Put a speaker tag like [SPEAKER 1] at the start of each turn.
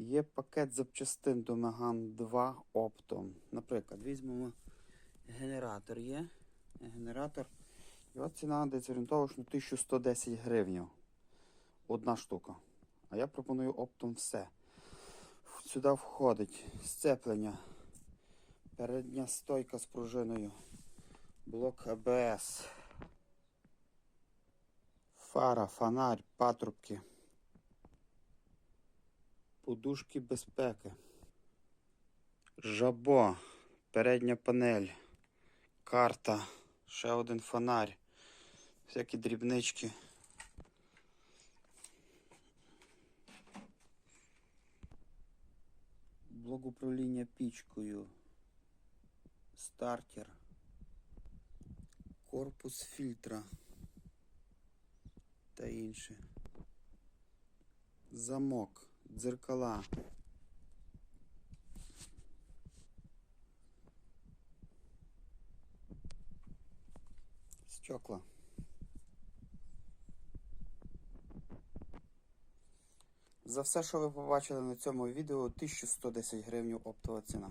[SPEAKER 1] Є пакет запчастин до Megane 2 оптом. Наприклад, візьмемо генератор є. Генератор. Його ціна десь орієнтовно на 1110 гривень. Одна штука. А я пропоную оптом все. Сюди входить сцеплення, передня стойка з пружиною, блок АБС, фара, фонарь, патрубки, подушки безпеки, жабо, передня панель, карта, ще один фонарь, всякі дрібнички. блок управління пічкою, стартер, корпус фільтра. Та інше. Замок, дзеркала. Стекла. За все, що ви побачили на цьому відео, 1110 гривень оптова ціна.